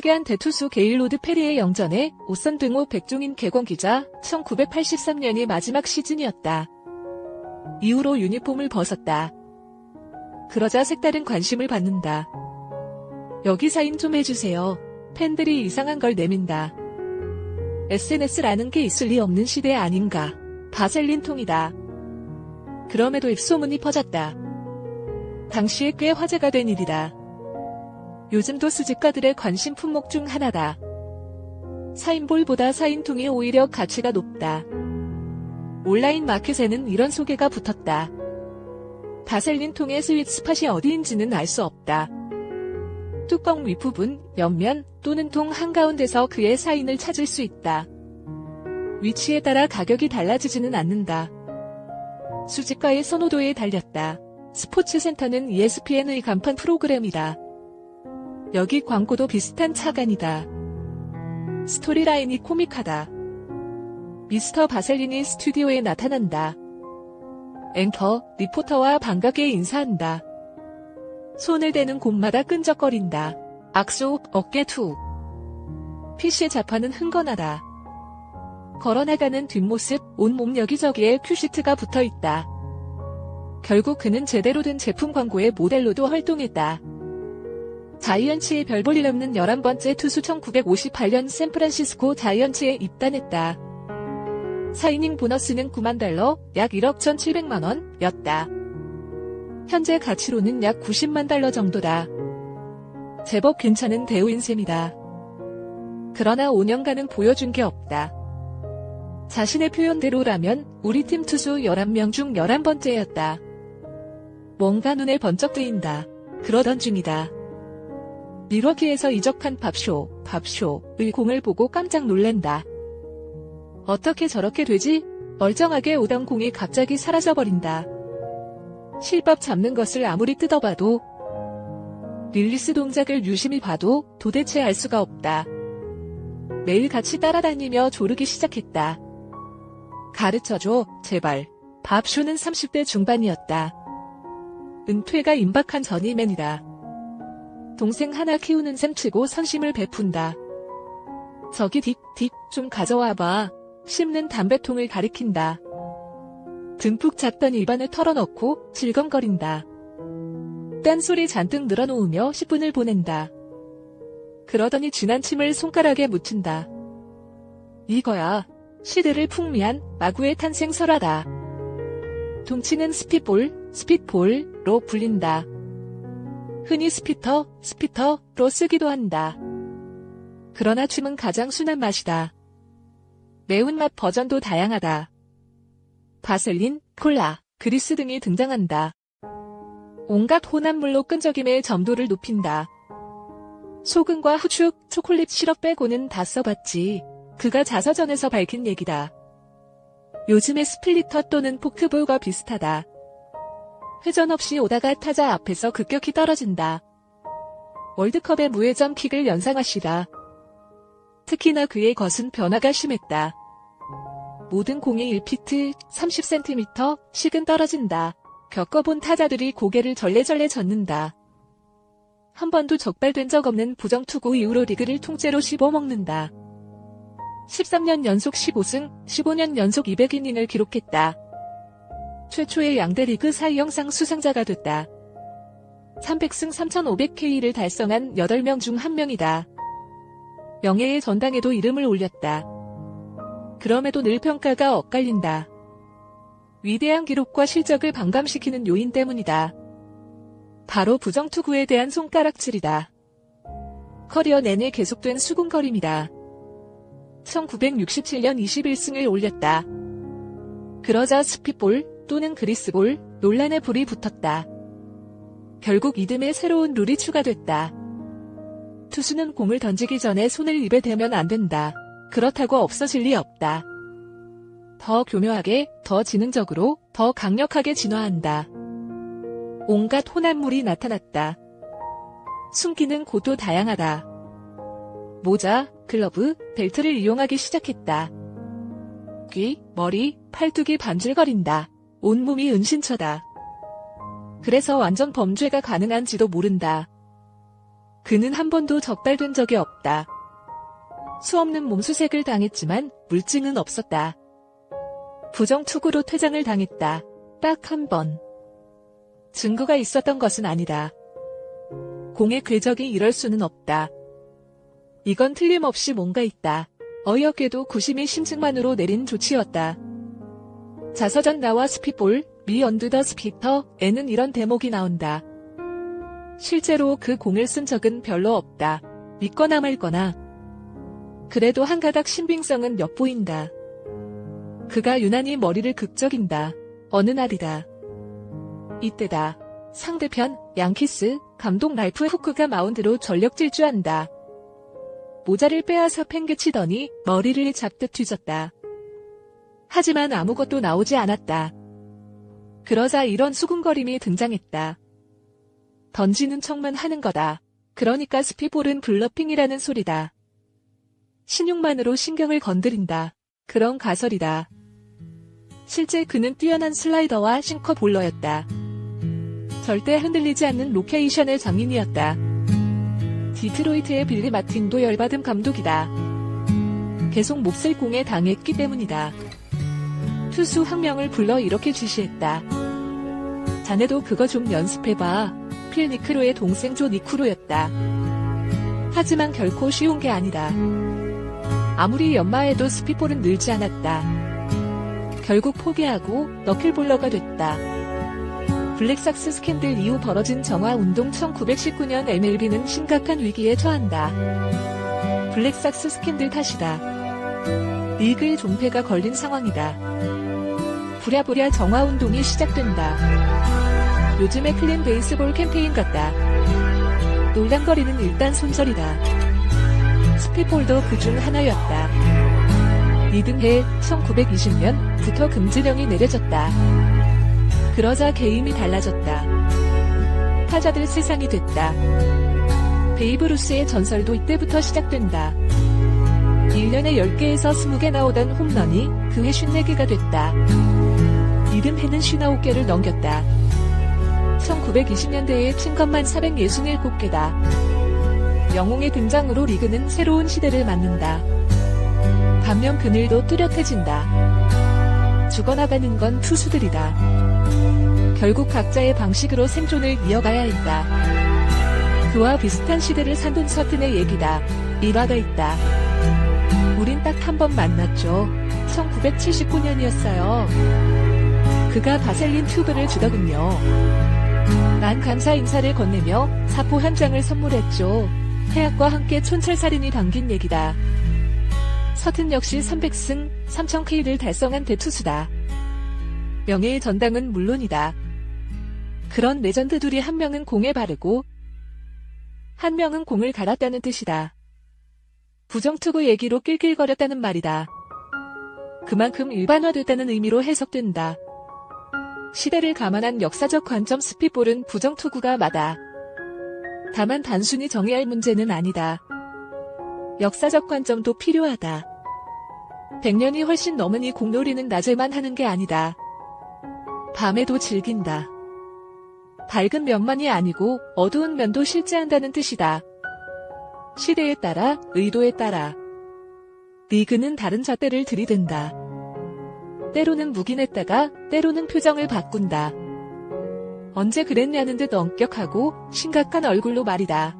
파괴한 대투수 게일로드 페리의 영전에 오선 등호 백종인 개공기자 1983년이 마지막 시즌이었다. 이후로 유니폼을 벗었다. 그러자 색다른 관심을 받는다. 여기 사인 좀 해주세요. 팬들이 이상한 걸 내민다. SNS라는 게 있을 리 없는 시대 아닌가. 바셀린 통이다. 그럼에도 입소문이 퍼졌다. 당시에 꽤 화제가 된 일이다. 요즘도 수집가들의 관심 품목 중 하나다. 사인볼보다 사인통이 오히려 가치가 높다. 온라인 마켓에는 이런 소개가 붙었다. 바셀린 통의 스윗 스팟이 어디인지는 알 수 없다. 뚜껑 윗부분, 옆면 또는 통 한가운데서 그의 사인을 찾을 수 있다. 위치에 따라 가격이 달라지지는 않는다. 수집가의 선호도에 달렸다. 스포츠센터는 ESPN의 간판 프로그램이다. 여기 광고도 비슷한 차간이다. 스토리라인이 코믹하다. 미스터 바셀린이 스튜디오에 나타난다. 앵커, 리포터와 반갑게 인사한다. 손을 대는 곳마다 끈적거린다. 악수, 어깨 투. PC의 자판은 흥건하다. 걸어나가는 뒷모습, 온몸 여기저기에 큐시트가 붙어 있다. 결국 그는 제대로 된 제품 광고의 모델로도 활동했다. 자이언츠의 별볼일 없는 11번째 투수 1958년 샌프란시스코 자이언츠에 입단했다. 사이닝 보너스는 9만 달러, 약 1억 1,700만 원이었다. 현재 가치로는 약 90만 달러 정도다. 제법 괜찮은 대우인 셈이다. 그러나 5년간은 보여준 게 없다. 자신의 표현대로라면 우리 팀 투수 11명 중 11번째였다. 뭔가 눈에 번쩍 뜨인다. 그러던 중이다. 밀워키에서 이적한 밥쇼, 밥쇼의 공을 보고 깜짝 놀란다. 어떻게 저렇게 되지? 멀쩡하게 오던 공이 갑자기 사라져버린다. 실밥 잡는 것을 아무리 뜯어봐도 릴리스 동작을 유심히 봐도 도대체 알 수가 없다. 매일 같이 따라다니며 조르기 시작했다. 가르쳐줘, 제발. 밥쇼는 30대 중반이었다. 은퇴가 임박한 전이맨이다. 동생 하나 키우는 셈 치고 선심을 베푼다. 저기 딕, 딕, 좀 가져와 봐. 씹는 담배통을 가리킨다. 듬뿍 잤던 입안을 털어넣고 질겅거린다. 딴소리 잔뜩 늘어놓으며 10분을 보낸다. 그러더니 진한 침을 손가락에 묻힌다. 이거야. 시대를 풍미한 마구의 탄생 설화다. 동치는 스핏볼, 스핏볼로 불린다. 흔히 스피터, 스피터로 쓰기도 한다. 그러나 침은 가장 순한 맛이다. 매운맛 버전도 다양하다. 바셀린, 콜라, 그리스 등이 등장한다. 온갖 혼합물로 끈적임의 점도를 높인다. 소금과 후추, 초콜릿 시럽 빼고는 다 써봤지. 그가 자서전에서 밝힌 얘기다. 요즘의 스플리터 또는 포크볼과 비슷하다. 회전 없이 오다가 타자 앞에서 급격히 떨어진다. 월드컵의 무회전 킥을 연상하시다. 특히나 그의 것은 변화가 심했다. 모든 공이 1피트 30cm 식은 떨어진다. 겪어본 타자들이 고개를 절레절레 젓는다. 한 번도 적발된 적 없는 부정투구 이후로 리그를 통째로 씹어먹는다. 13년 연속 15승, 15년 연속 200이닝을 기록했다. 최초의 양대 리그 사이영상 수상자가 됐다. 300승 3500K를 달성한 8명 중 1명이다. 명예의 전당에도 이름을 올렸다. 그럼에도 늘 평가가 엇갈린다. 위대한 기록과 실적을 반감시키는 요인 때문이다. 바로 부정투구에 대한 손가락질이다. 커리어 내내 계속된 수군거림이다. 1967년 21승을 올렸다. 그러자 스피볼 또는 그리스볼 논란에 불이 붙었다. 결국 이듬해 새로운 룰이 추가됐다. 투수는 공을 던지기 전에 손을 입에 대면 안 된다. 그렇다고 없어질 리 없다. 더 교묘하게, 더 지능적으로, 더 강력하게 진화한다. 온갖 혼합물이 나타났다. 숨기는 곳도 다양하다. 모자, 글러브, 벨트를 이용하기 시작했다. 귀, 머리, 팔뚝이 반질거린다. 온몸이 은신처다. 그래서 완전 범죄가 가능한지도 모른다. 그는 한 번도 적발된 적이 없다. 수없는 몸수색을 당했지만 물증은 없었다. 부정투구로 퇴장을 당했다. 딱 한 번. 증거가 있었던 것은 아니다. 공의 궤적이 이럴 수는 없다. 이건 틀림없이 뭔가 있다. 어이없게도 구심이 심증만으로 내린 조치였다. 자서전 나와 스피볼, 미 언드 더 스피터 에는 이런 대목이 나온다. 실제로 그 공을 쓴 적은 별로 없다. 믿거나 말거나. 그래도 한 가닥 신빙성은 엿보인다. 그가 유난히 머리를 극적인다. 어느 날이다. 이때다. 상대편 양키스 감독 랄프 후크가 마운드로 전력 질주한다. 모자를 빼앗아 팽개치더니 머리를 잡듯 뒤졌다. 하지만 아무것도 나오지 않았다. 그러자 이런 수군거림이 등장했다. 던지는 척만 하는 거다. 그러니까 스피볼은 블러핑이라는 소리다. 신용만으로 신경을 건드린다. 그런 가설이다. 실제 그는 뛰어난 슬라이더와 싱커 볼러였다. 절대 흔들리지 않는 로케이션의 장인이었다. 디트로이트의 빌리 마틴도 열받은 감독이다. 계속 몹쓸 공에 당했기 때문이다. 투수 한 명을 불러 이렇게 지시했다. 자네도 그거 좀 연습해봐. 필 니크로의 동생 조 니크로였다. 하지만 결코 쉬운 게 아니다. 아무리 연마해도 스피볼은 늘지 않았다. 결국 포기하고 너클볼러가 됐다. 블랙삭스 스캔들 이후 벌어진 정화 운동 1919년 MLB는 심각한 위기에 처한다. 블랙삭스 스캔들 탓이다. 리그의 존폐가 걸린 상황이다. 부랴부랴 정화 운동이 시작된다. 요즘의 클린 베이스볼 캠페인 같다. 놀랑거리는 일단 손절이다. 스피폴도 그중 하나였다. 이듬해 1920년부터 금지령이 내려졌다. 그러자 게임이 달라졌다. 타자들 세상이 됐다. 베이브 루스의 전설도 이때부터 시작된다. 1년에 10개에서 20개 나오던 홈런이 그해 54개가 됐다. 이듬 해는 59개를 넘겼다. 1920년대에 친 것만 467개다. 영웅의 등장으로 리그는 새로운 시대를 맞는다. 반면 그늘도 뚜렷해진다. 죽어나가는 건 투수들이다. 결국 각자의 방식으로 생존을 이어가야 했다. 그와 비슷한 시대를 산돈 서튼의 얘기다. 일화가 있다. 우린 딱 한 번 만났죠. 1979년이었어요. 그가 바셀린 튜브를 주더군요. 난 감사 인사를 건네며 사포 한 장을 선물했죠. 해악과 함께 촌철살인이 담긴 얘기다. 서튼 역시 300승 3000K를 달성한 대투수다. 명예의 전당은 물론이다. 그런 레전드들이 한 명은 공에 바르고 한 명은 공을 갈았다는 뜻이다. 부정투구 얘기로 낄낄거렸다는 말이다. 그만큼 일반화됐다는 의미로 해석된다. 시대를 감안한 역사적 관점 스피볼은 부정투구가 맞아. 다만 단순히 정의할 문제는 아니다. 역사적 관점도 필요하다. 100년이 훨씬 넘은 이 공놀이는 낮에만 하는 게 아니다. 밤에도 즐긴다. 밝은 면만이 아니고 어두운 면도 실제한다는 뜻이다. 시대에 따라, 의도에 따라. 리그는 다른 잣대를 들이댄다. 때로는 묵인했다가 때로는 표정을 바꾼다. 언제 그랬냐는 듯 엄격하고 심각한 얼굴로 말이다.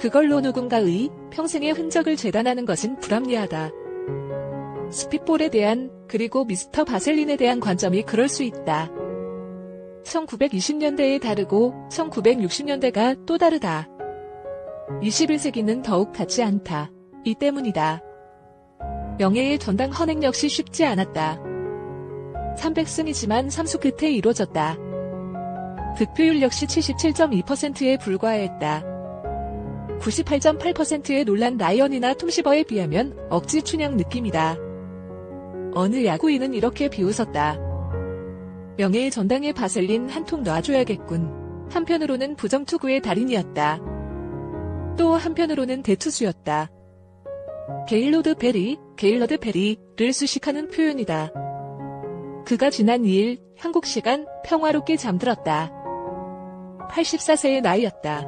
그걸로 누군가의 평생의 흔적을 재단하는 것은 불합리하다. 스피볼에 대한 그리고 미스터 바셀린에 대한 관점이 그럴 수 있다. 1920년대에 다르고 1960년대가 또 다르다. 21세기는 더욱 같지 않다. 이 때문이다. 명예의 전당 헌행 역시 쉽지 않았다. 300승이지만 삼수 끝에 이루어졌다. 득표율 역시 77.2%에 불과했다. 98.8%의 논란 라이언이나 톰시버에 비하면 억지 춘향 느낌이다. 어느 야구인은 이렇게 비웃었다. 명예의 전당에 바셀린 한 통 놔줘야겠군. 한편으로는 부정투구의 달인이었다. 또 한편으로는 대투수였다. 게일로드 베리, 게일러드 베리를 수식하는 표현이다. 그가 지난 2일 한국 시간 평화롭게 잠들었다. 84세의 나이였다.